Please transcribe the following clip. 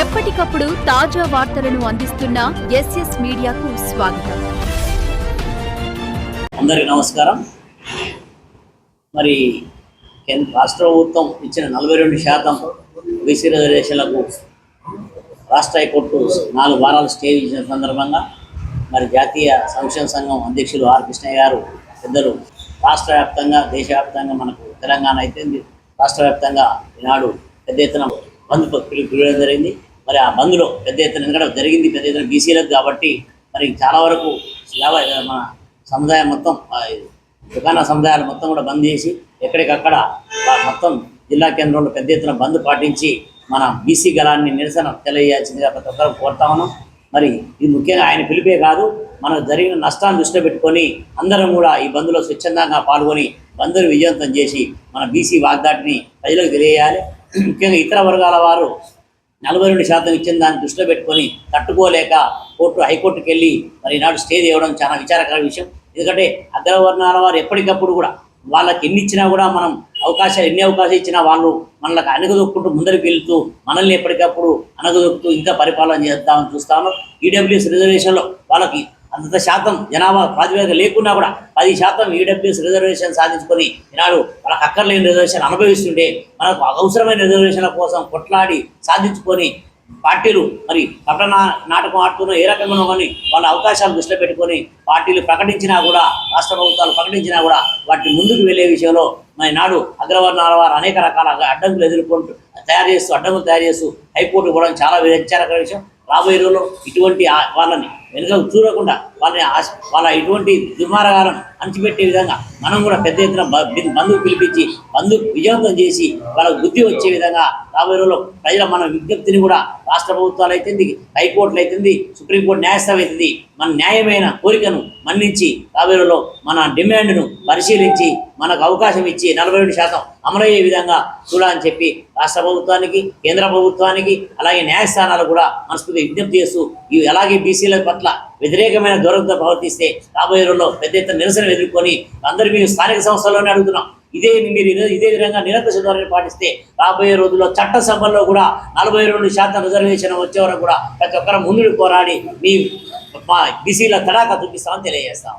ఎప్పటికప్పుడు తాజా వార్తలను అందిస్తున్న ఎస్ఎస్ మీడియాకు స్వాగతం. అందరికీ నమస్కారం. మరి కేంద్ర రాష్ట్ర ప్రభుత్వం ఇచ్చిన నలభై రెండు శాతం బీసీ రిజర్వేషన్లకు రాష్ట్ర హైకోర్టు నాలుగు వారాలు స్టే ఇచ్చిన సందర్భంగా మరి జాతీయ సంక్షేమ సంఘం అధ్యక్షులు ఆర్ కృష్ణయ్య గారు పెద్దలు రాష్ట్ర వ్యాప్తంగా దేశవ్యాప్తంగా మనకు తెలంగాణ అయితే రాష్ట్ర వ్యాప్తంగా ఈనాడు పెద్ద ఎత్తున బంద్ పిలుపు పిలవడం జరిగింది. మరి ఆ బంద్లో పెద్ద ఎత్తున ఎందుకంటే జరిగింది. పెద్ద ఎత్తున బీసీలకు కాబట్టి మరి చాలా వరకు యాభై మన సముదాయం మొత్తం దుకాణ సముదాయాలు మొత్తం కూడా బంద్ చేసి ఎక్కడికక్కడ మొత్తం జిల్లా కేంద్రంలో పెద్ద ఎత్తున బంద్ పాటించి మన బీసీ గలాన్ని నిరసన తెలియజేయాల్సిందిగా ప్రతి ఒక్కరు కోరుతా ఉన్నాం. మరి ఇది ముఖ్యంగా ఆయన పిలిపే కాదు మనకు జరిగిన నష్టాన్ని దృష్టిలో పెట్టుకొని అందరం కూడా ఈ బంద్లో స్వచ్ఛందంగా పాల్గొని బంద్ను విజయవంతం చేసి మన బీసీ వాగ్దాటిని ప్రజలకు తెలియజేయాలి. ముఖ్యంగా ఇతర వర్గాల వారు నలభై రెండు శాతం ఇచ్చిన దాన్ని దృష్టిలో పెట్టుకొని తట్టుకోలేక కోర్టు హైకోర్టుకి వెళ్ళి మరి ఈనాడు స్టే చేయడం చాలా విచారకర విషయం. ఎందుకంటే అగ్రవర్ణాల వారు ఎప్పటికప్పుడు కూడా వాళ్ళకి ఎన్ని ఇచ్చినా కూడా మనం అవకాశాలు ఎన్ని అవకాశాలు ఇచ్చినా వాళ్ళు మనలకు అనగదొక్కుంటూ ముందరికి వెళ్తూ మనల్ని ఎప్పటికప్పుడు అనగదొక్కుతూ ఇంకా పరిపాలన చేద్దామని చూస్తాను ఈడబ్ల్యూఎస్ రిజర్వేషన్లో వాళ్ళకి అంత శాతం జనాభా ప్రాతిపదిక లేకున్నా కూడా పది శాతం ఈడబ్ల్యూఎస్ రిజర్వేషన్ సాధించుకొని ఈనాడు వాళ్ళకి అక్కర్లేని రిజర్వేషన్ అనుభవిస్తుంటే మనకు అవసరమైన రిజర్వేషన్ల కోసం కొట్లాడి సాధించుకొని పార్టీలు మరి పట్టణ నాటకం ఆడుతున్న ఏ రకమైన కానీ వాళ్ళ అవకాశాలు దృష్టిలో పెట్టుకొని పార్టీలు ప్రకటించినా కూడా రాష్ట్ర ప్రభుత్వాలు ప్రకటించినా కూడా వాటిని ముందుకు వెళ్ళే విషయంలో మరి నాడు అగ్రవర్ణాల వారు అనేక రకాల అడ్డంకులు ఎదుర్కొంటూ తయారు చేస్తూ అడ్డంకులు తయారు చేస్తూ హైకోర్టు కూడా చాలా విచారకర విషయం. రాబోయే రోజుల్లో ఇటువంటి వాళ్ళని వెనుక చూడకుండా వాళ్ళని ఆశ- వాళ్ళ ఇటువంటి దుర్మార్గాలను అణచిపెట్టే విధంగా మనం కూడా పెద్ద ఎత్తున బంధువు పిలిపించి బంధు విజయవంతం చేసి వాళ్ళకు బుద్ధి వచ్చే విధంగా రాబోయే రోజుల్లో ప్రజల మన విజ్ఞప్తిని కూడా రాష్ట్ర ప్రభుత్వాలు అయితుంది హైకోర్టులు అవుతుంది సుప్రీంకోర్టు న్యాయస్థానం అవుతుంది మన న్యాయమైన కోరికను మన్నించి రాబోయే రోజుల్లో మన డిమాండ్ను పరిశీలించి మనకు అవకాశం ఇచ్చి నలభై రెండు శాతం అమలయ్యే విధంగా చూడాలని చెప్పి రాష్ట్ర ప్రభుత్వానికి కేంద్ర ప్రభుత్వానికి అలాగే న్యాయస్థానాలు కూడా మనస్ఫూర్తి విజ్ఞప్తి చేస్తూ ఇవి అలాగే బీసీల పట్ల వ్యతిరేకమైన దూరంతో ప్రవర్తిస్తే రాబోయే రోజుల్లో పెద్ద ఎత్తున నిరసన ఎదుర్కొని అందరూ మేము స్థానిక సంస్థల్లోనే అడుగుతున్నాం. ఇదే మీరు ఇదే- ఇదే విధంగా నిరంతర ధోరణి పాటిస్తే రాబోయే రోజుల్లో చట్టసభల్లో కూడా నలభై రెండు శాతం రిజర్వేషన్ వచ్చే వరకు కూడా ప్రతి ఒక్కరు ముందుకు పోరాడి మీ మా బీసీల తడాక చూపిస్తామని తెలియజేస్తాం.